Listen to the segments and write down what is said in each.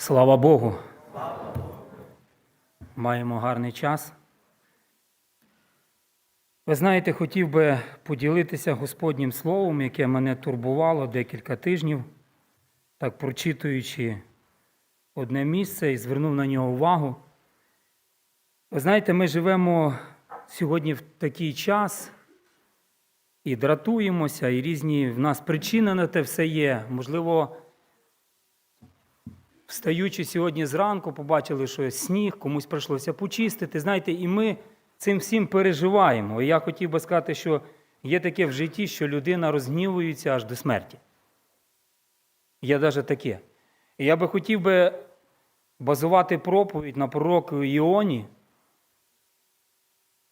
Слава Богу. Маємо гарний час. Ви знаєте, хотів би поділитися Господнім словом, яке мене турбувало декілька тижнів, так прочитуючи одне місце і звернув на нього увагу. Ви знаєте, ми живемо сьогодні в такий час і дратуємося, і різні в нас причини на те все є. Можливо, Встаючи сьогодні зранку, побачили, що сніг, комусь прийшлося почистити. Знаєте, і ми цим всім переживаємо. І я хотів би сказати, що є таке в житті, що людина розгнівується аж до смерті. Є навіть таке. І я би хотів би базувати проповідь на пророку Іоні,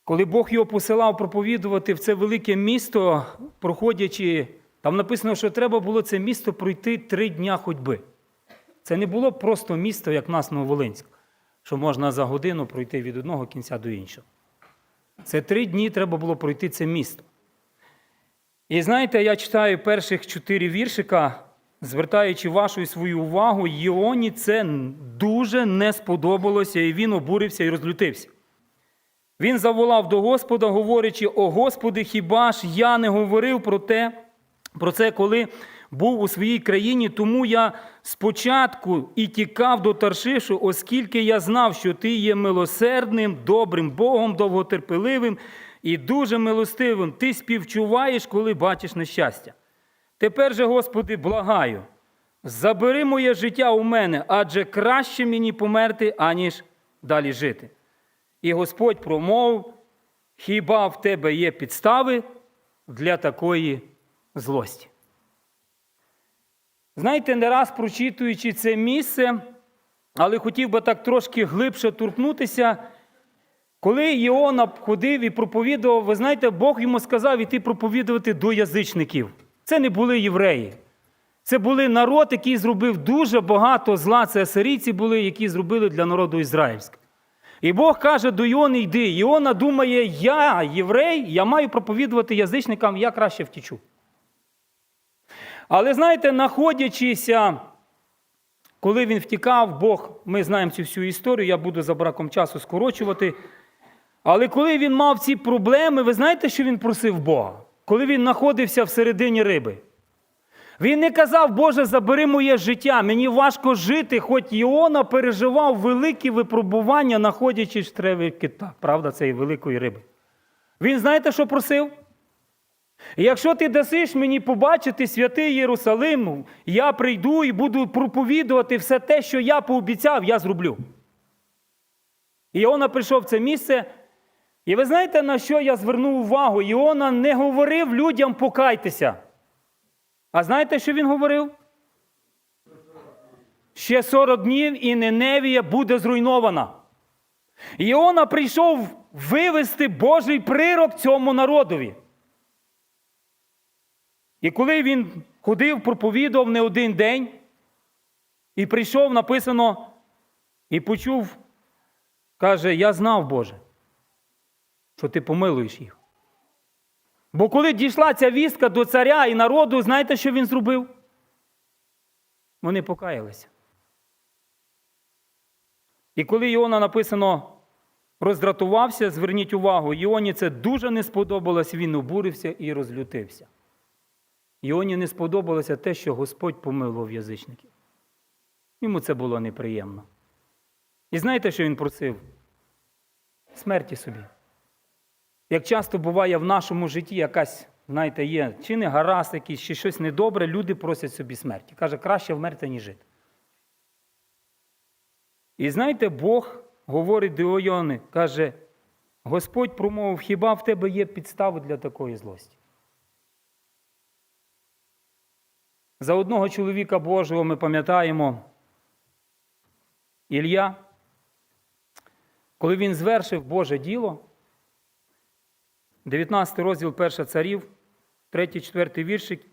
коли Бог його посилав проповідувати в це велике місто, проходячи, там написано, що треба було це місто пройти три дня ходьби. Це не було просто місто, як в нас Нововолинськ, що можна за годину пройти від одного кінця до іншого. Це три дні треба було пройти це місто. І знаєте, я читаю перших чотири віршика, звертаючи вашу і свою увагу, Іоні це дуже не сподобалося, і він обурився і розлютився. Він заволав до Господа, говорячи: О Господи, хіба ж я не говорив про те, про це, коли був у своїй країні, тому я спочатку і тікав до Таршишу, оскільки я знав, що ти є милосердним, добрим Богом, довготерпеливим і дуже милостивим. Ти співчуваєш, коли бачиш нещастя. Тепер же, Господи, благаю, забери моє життя у мене, адже краще мені померти, аніж далі жити. І Господь промовив, хіба в тебе є підстави для такої злості? Знаєте, не раз прочитуючи це місце, але хотів би так трошки глибше торкнутися. Коли Іона ходив і проповідував, ви знаєте, Бог йому сказав іти проповідувати до язичників. Це не були євреї. Це були народ, який зробив дуже багато зла. Це асирійці були, які зробили для народу ізраїльського. І Бог каже до Іони, йди. Іона думає, я єврей, я маю проповідувати язичникам, я краще втічу. Але знаєте, знаходячися, коли він втікав, Бог, ми знаємо цю всю історію, я буду за браком часу скорочувати. Але коли він мав ці проблеми, ви знаєте, що він просив Бога? Коли він знаходився всередині риби. Він не казав, Боже, забери моє життя, мені важко жити, хоч Іона переживав великі випробування, знаходячись в треві кита, правда, цієї великої риби. Він знаєте, що просив? Якщо ти дасиш мені побачити святий Єрусалим, я прийду і буду проповідувати все те, що я пообіцяв, я зроблю. Іона прийшов в це місце. І ви знаєте, на що я звернув увагу? Іона не говорив людям покайтеся. А знаєте, що він говорив? Ще 40 днів і Неневія буде зруйнована. Іона прийшов вивести Божий прирок цьому народові. І коли він ходив, проповідував не один день, і прийшов, написано, і почув, каже: Я знав, Боже, що ти помилуєш їх. Бо коли дійшла ця вістка до царя і народу, знаєте, що він зробив? Вони покаялися. І коли Іона написано роздратувався, зверніть увагу, Іоні це дуже не сподобалось, він обурився і розлютився. Іоні не сподобалося те, що Господь помилував язичників. Йому це було неприємно. І знаєте, що він просив? Смерті собі. Як часто буває в нашому житті якась, знаєте, є чи не гаразд якийсь, чи щось недобре, люди просять собі смерті. Каже, краще вмерти, ніж жити. І знаєте, Бог говорить до Іони, каже, Господь промовив, хіба в тебе є підстави для такої злості? За одного чоловіка Божого ми пам'ятаємо Ілля, коли він звершив Боже діло, 19 розділ перша царів, 3-4 віршик,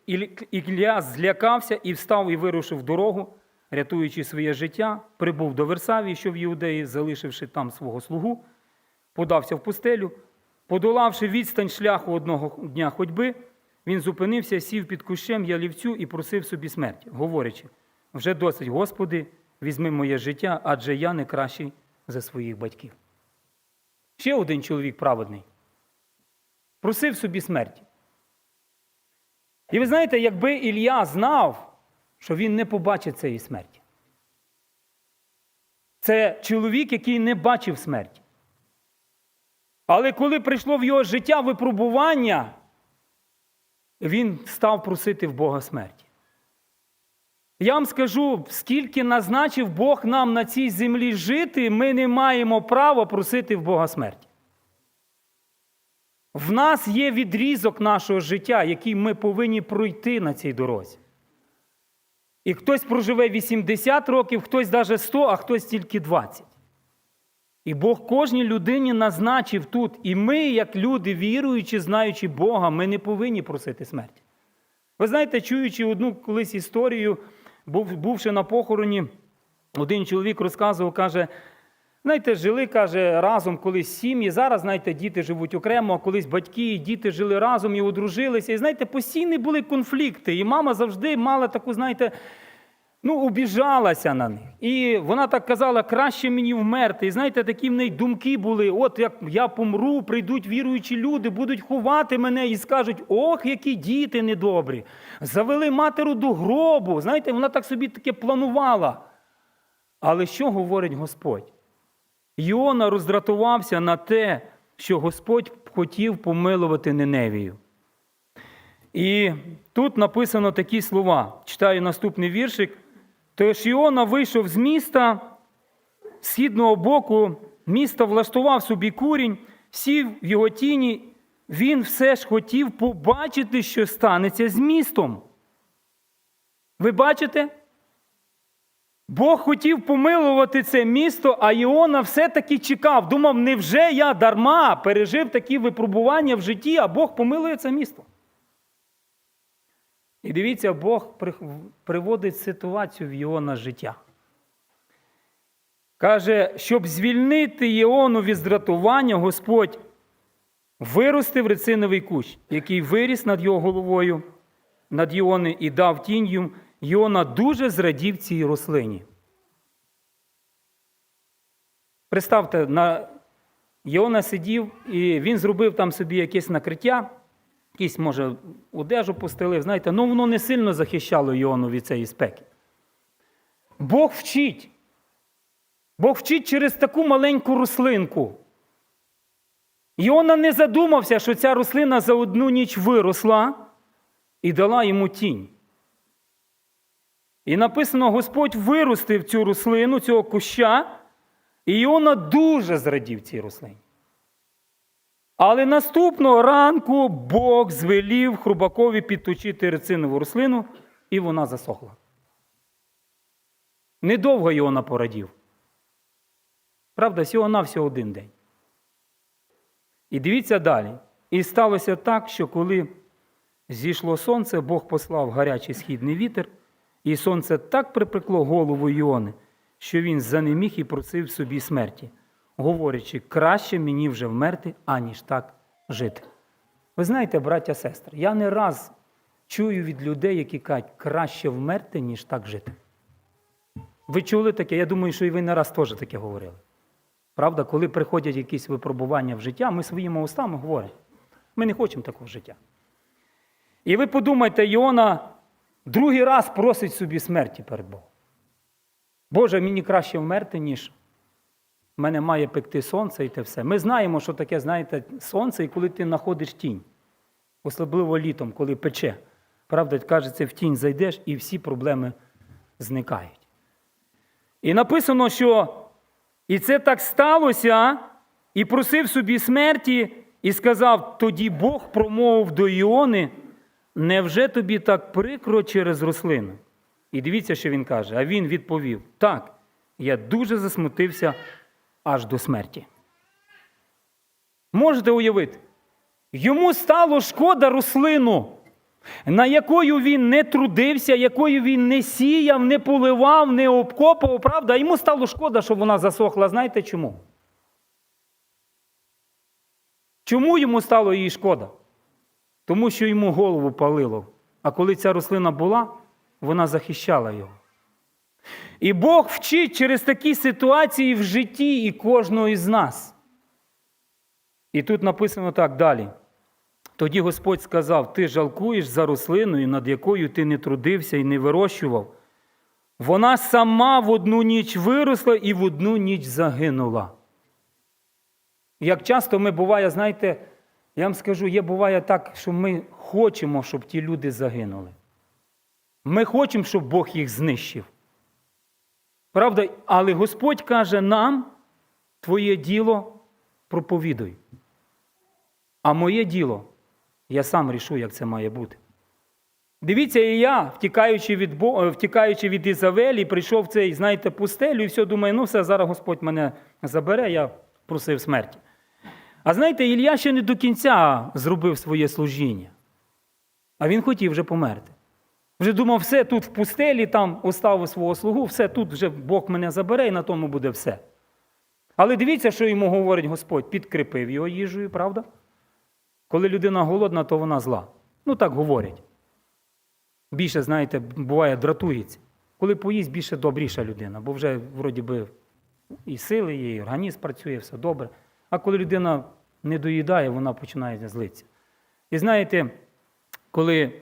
Ілля злякався і встав і вирушив дорогу, рятуючи своє життя, прибув до Версавії, що в Іудеї, залишивши там свого слугу, подався в пустелю, подолавши відстань шляху одного дня ходьби, він зупинився, сів під кущем ялівцю і просив собі смерті, говорячи: вже досить, Господи, візьми моє життя, адже я не кращий за своїх батьків. Ще один чоловік праведний. Просив собі смерті. І ви знаєте, якби Ілля знав, що він не побачить цієї смерті. Це чоловік, який не бачив смерті. Але коли прийшло в його життя випробування, він став просити в Бога смерті. Я вам скажу, скільки назначив Бог нам на цій землі жити, ми не маємо права просити в Бога смерті. В нас є відрізок нашого життя, який ми повинні пройти на цій дорозі. І хтось проживе 80 років, хтось навіть 100, а хтось тільки 20. І Бог кожній людині назначив тут. І ми, як люди, віруючи, знаючи Бога, ми не повинні просити смерті. Ви знаєте, чуючи одну колись історію, бувши на похороні, один чоловік розказував, каже, знаєте, жили, каже, разом колись сім'ї. Зараз, знаєте, діти живуть окремо, а колись батьки і діти жили разом і одружилися. І знаєте, постійні були конфлікти. І мама завжди мала таку, знаєте, ну, обіжалася на них. І вона так казала, краще мені вмерти. І знаєте, такі в неї думки були: от як я помру, прийдуть віруючі люди, будуть ховати мене і скажуть, ох, які діти недобрі. Завели матеру до гробу. Знаєте, вона так собі таке планувала. Але що говорить Господь? Йона роздратувався на те, що Господь хотів помилувати Неневію. І тут написано такі слова. Читаю наступний віршик. Тож Іона вийшов з міста, з східного боку міста влаштував собі курінь, сів в його тіні. Він все ж хотів побачити, що станеться з містом. Ви бачите? Бог хотів помилувати це місто, а Іона все-таки чекав. Думав, невже я дарма пережив такі випробування в житті, а Бог помилує це місто. І дивіться, Бог приводить ситуацію в Іона життя. Каже, щоб звільнити Іону від здратування, Господь виростив рециновий кущ, який виріс над його головою, над Іони і дав тінь йому. Йона дуже зрадів цій рослині. Представте, на Йона сидів, і він зробив там собі якесь накриття, якийсь, може, одежу постелив, знаєте, ну воно не сильно захищало Йону від цієї спеки. Бог вчить. Бог вчить через таку маленьку рослинку. Йона не задумався, що ця рослина за одну ніч виросла і дала йому тінь. І написано, Господь виростив цю рослину, цього куща, і Іона дуже зрадів цій рослині. Але наступного ранку Бог звелів хрубакові підточити рецинову рослину, і вона засохла. Недовго Іона порадів. Правда, всього на всього один день. І дивіться далі. І сталося так, що коли зійшло сонце, Бог послав гарячий східний вітер. І сонце так припекло голову Іони, що він занеміг і просив собі смерті, говорячи, краще мені вже вмерти, аніж так жити. Ви знаєте, браття сестри, я не раз чую від людей, які кажуть, краще вмерти, ніж так жити. Ви чули таке? Я думаю, що і ви не раз теж таке говорили. Правда, коли приходять якісь випробування в життя, ми своїми устами говоримо. Ми не хочемо такого життя. І ви подумайте, Іона другий раз просить собі смерті перед Богом. Боже, мені краще вмерти, ніж мене має пекти сонце і те все. Ми знаємо, що таке, знаєте, сонце, і коли ти знаходиш тінь, особливо літом, коли пече. Правда, кажеться, в тінь зайдеш і всі проблеми зникають. І написано, що і це так сталося, і просив собі смерті, і сказав: тоді Бог промовив до Іони. Невже тобі так прикро через рослину? І дивіться, що він каже. А він відповів: Так, я дуже засмутився аж до смерті. Можете уявити? Йому стало шкода рослину, на якою він не трудився, якою він не сіяв, не поливав, не обкопував, правда? Йому стало шкода, що вона засохла. Знаєте чому? Чому йому стало її шкода? Тому що йому голову палило. А коли ця рослина була, вона захищала його. І Бог вчить через такі ситуації в житті і кожного із нас. І тут написано так далі. Тоді Господь сказав: Ти жалкуєш за рослиною, над якою ти не трудився і не вирощував. Вона сама в одну ніч виросла і в одну ніч загинула. Як часто ми буває, знаєте, я вам скажу, є буває так, що ми хочемо, щоб ті люди загинули. Ми хочемо, щоб Бог їх знищив. Правда, але Господь каже нам, твоє діло проповідуй. А моє діло, я сам рішу, як це має бути. Дивіться, і я, втікаючи від Бо... е, втікаючи від Ізавелі, прийшов в цей, знаєте, пустелю, і все, думаю, ну все, зараз Господь мене забере, я просив смерті. А знаєте, Ілля ще не до кінця зробив своє служіння. А він хотів вже померти. Вже думав, все тут в пустелі, там оставив свого слугу, все тут вже Бог мене забере, і на тому буде все. Але дивіться, що йому говорить Господь, підкріпив його їжею, правда? Коли людина голодна, то вона зла. Ну так говорять. Більше, знаєте, буває, дратується. Коли поїсть, більше добріша людина, бо вже вроді би і сили є, і організм працює, все добре. А коли людина не доїдає, вона починає злитися. І знаєте, коли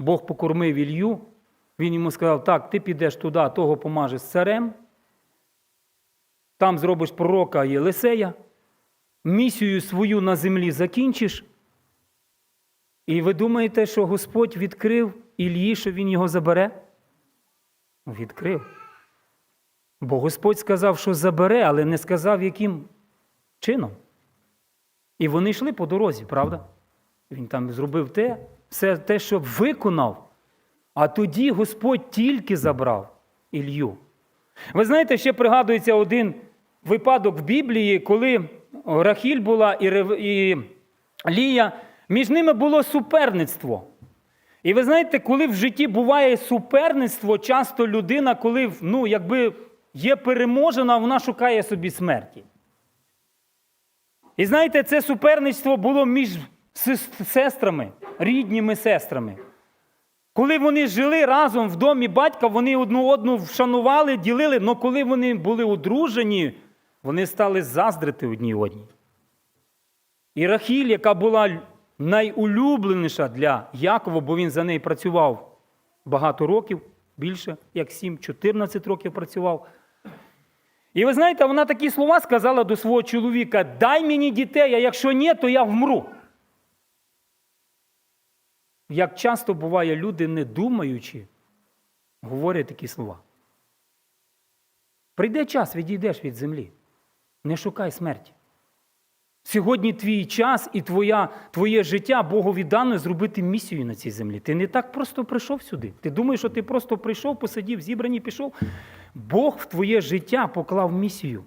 Бог покормив Ілью, він йому сказав: так, ти підеш туди, того помажеш царем, там зробиш пророка Єлисея, місію свою на землі закінчиш. І ви думаєте, що Господь відкрив Ілії, що він його забере? Відкрив. Бо Господь сказав, що забере, але не сказав, яким чином. І вони йшли по дорозі, правда? Він там зробив те, все те, що виконав. А тоді Господь тільки забрав Ілью. Ви знаєте, ще пригадується один випадок в Біблії, коли Рахіль була і, Рев... і Лія, між ними було суперництво. І ви знаєте, коли в житті буває суперництво, часто людина, коли ну, якби є переможена, вона шукає собі смерті. І знаєте, це суперництво було між сестрами, рідніми сестрами. Коли вони жили разом в домі батька, вони одну одну вшанували, ділили, але коли вони були одружені, вони стали заздрити одній одній. І Рахіль, яка була найулюбленіша для Якова, бо він за неї працював багато років, більше як 7-14 років працював. І ви знаєте, вона такі слова сказала до свого чоловіка: дай мені дітей, а якщо ні, то я вмру. Як часто буває, люди, не думаючи, говорять такі слова. Прийде час, відійдеш від землі. Не шукай смерті. Сьогодні твій час і твоя, твоє життя Богові дано зробити місію на цій землі. Ти не так просто прийшов сюди. Ти думаєш, що ти просто прийшов, посидів, зібраний, пішов. Бог в твоє життя поклав місію.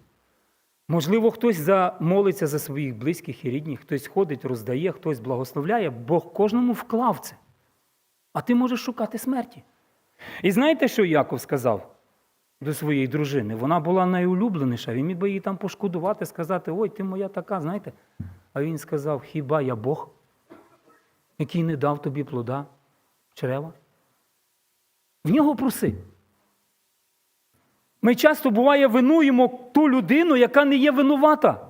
Можливо, хтось за, молиться за своїх близьких і рідних, хтось ходить, роздає, хтось благословляє. Бог кожному вклав це. А ти можеш шукати смерті. І знаєте, що Яков сказав до своєї дружини? Вона була найулюбленіша. Він міг би її там пошкодувати, сказати, ой, ти моя така, знаєте. А він сказав: хіба я Бог, який не дав тобі плода, чрева? В нього проси. Ми часто буває винуємо ту людину, яка не є винувата.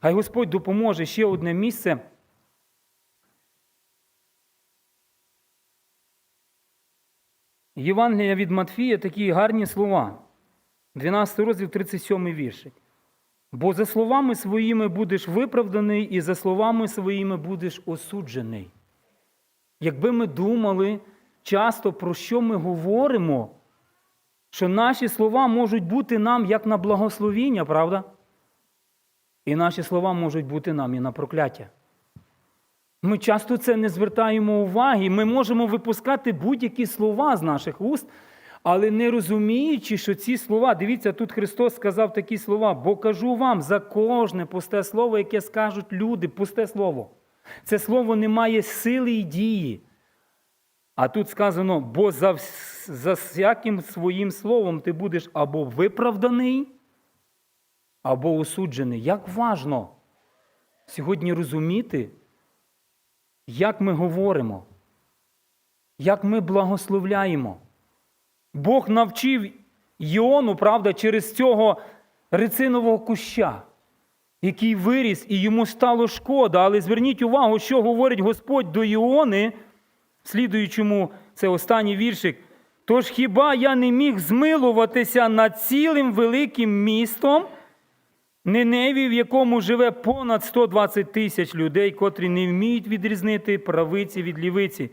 Хай Господь допоможе ще одне місце. Євангелія від Матфія такі гарні слова. 12 розділ, 37 віршик. Бо за словами своїми будеш виправданий, і за словами своїми будеш осуджений. Якби ми думали часто, про що ми говоримо, що наші слова можуть бути нам як на благословіння, правда? І наші слова можуть бути нам і на прокляття. Ми часто це не звертаємо уваги. Ми можемо випускати будь-які слова з наших уст, але не розуміючи, що ці слова, дивіться, тут Христос сказав такі слова, бо кажу вам за кожне пусте слово, яке скажуть люди, пусте слово. Це слово не має сили і дії. А тут сказано, бо за, за всяким своїм словом ти будеш або виправданий, або осуджений. Як важно сьогодні розуміти, як ми говоримо, як ми благословляємо. Бог навчив Йону, правда, через цього рицинового куща, який виріс, і йому стало шкода. Але зверніть увагу, що говорить Господь до Іони, слідуючому, це останній віршик. Тож хіба я не міг змилуватися над цілим великим містом, Ниневі, в якому живе понад 120 тисяч людей, котрі не вміють відрізнити правиці від лівиці,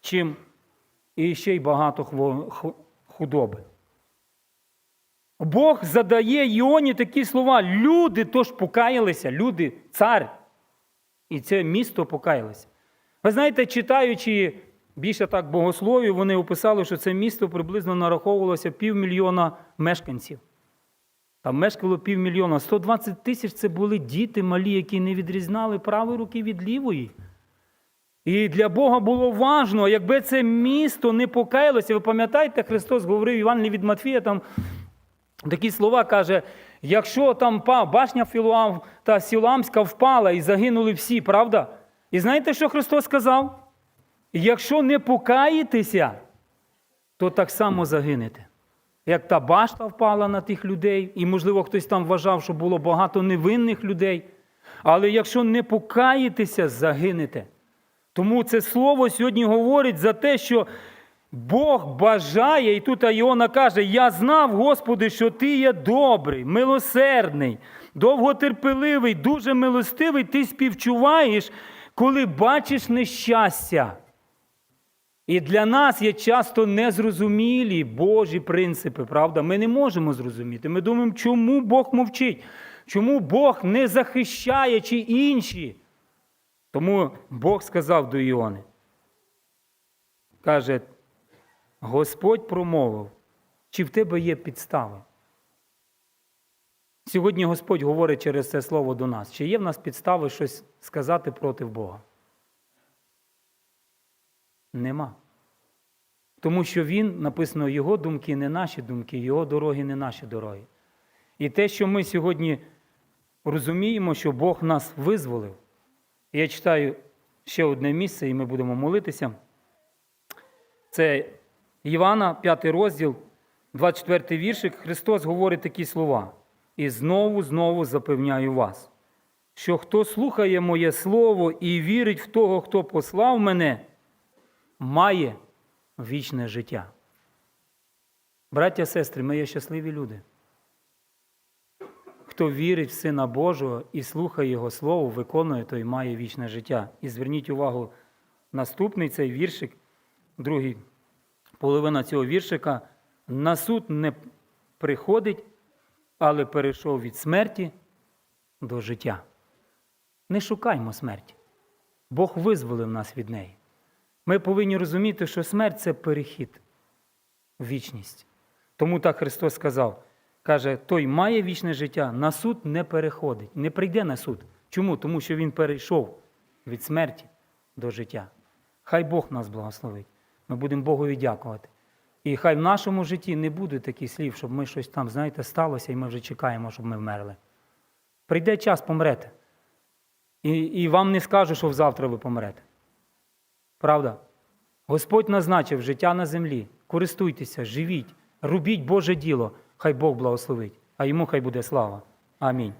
чим і ще й багато худоби. Бог задає Іоні такі слова: люди тож покаялися, люди, цар. І це місто покаялося. Ви знаєте, читаючи більше так богословів, вони описали, що це місто приблизно нараховувалося півмільйона мешканців. Там мешкало півмільйона. 120 тисяч це були діти малі, які не відрізнали правої руки від лівої. І для Бога було важно, якби це місто не покаялося. Ви пам'ятаєте, Христос говорив Іван від Матфія, там такі слова каже: якщо там башня Філуам та Сіламська впала і загинули всі, правда? І знаєте, що Христос сказав? Якщо не покаєтеся, то так само загинете. Як та башта впала на тих людей, і, можливо, хтось там вважав, що було багато невинних людей. Але якщо не покаєтеся, загинете. Тому це слово сьогодні говорить за те, що Бог бажає, і тут Іона каже: Я знав, Господи, що Ти є добрий, милосердний, довготерпеливий, дуже милостивий, ти співчуваєш, коли бачиш нещастя. І для нас є часто незрозумілі Божі принципи, правда? Ми не можемо зрозуміти. Ми думаємо, чому Бог мовчить, чому Бог не захищає чи інші. Тому Бог сказав до Іони, каже, Господь промовив, чи в тебе є підстави? Сьогодні Господь говорить через це слово до нас, чи є в нас підстави щось сказати проти Бога? Нема. Тому що він, написано, його думки не наші думки, його дороги не наші дороги. І те, що ми сьогодні розуміємо, що Бог нас визволив. Я читаю ще одне місце, і ми будемо молитися. Це Івана, 5 розділ, 24 віршик. Христос говорить такі слова. І знову, знову запевняю вас, що хто слухає моє слово і вірить в того, хто послав мене, має вічне життя. Браття, сестри, ми є щасливі люди. Хто вірить в Сина Божого і слухає Його Слово, виконує, той має вічне життя. І зверніть увагу, наступний цей віршик, другий половина цього віршика, на суд не приходить, але перейшов від смерті до життя. Не шукаймо смерті. Бог визволив нас від неї. Ми повинні розуміти, що смерть це перехід в вічність. Тому так Христос сказав, каже, той має вічне життя, на суд не переходить, не прийде на суд. Чому? Тому що він перейшов від смерті до життя. Хай Бог нас благословить. Ми будемо Богові дякувати. І хай в нашому житті не буде таких слів, щоб ми щось там, знаєте, сталося, і ми вже чекаємо, щоб ми вмерли. Прийде час помрете. І, і вам не скажу, що завтра ви помрете. Правда? Господь назначив життя на землі. Користуйтеся, живіть, робіть Боже діло, хай Бог благословить, а йому хай буде слава. Амінь.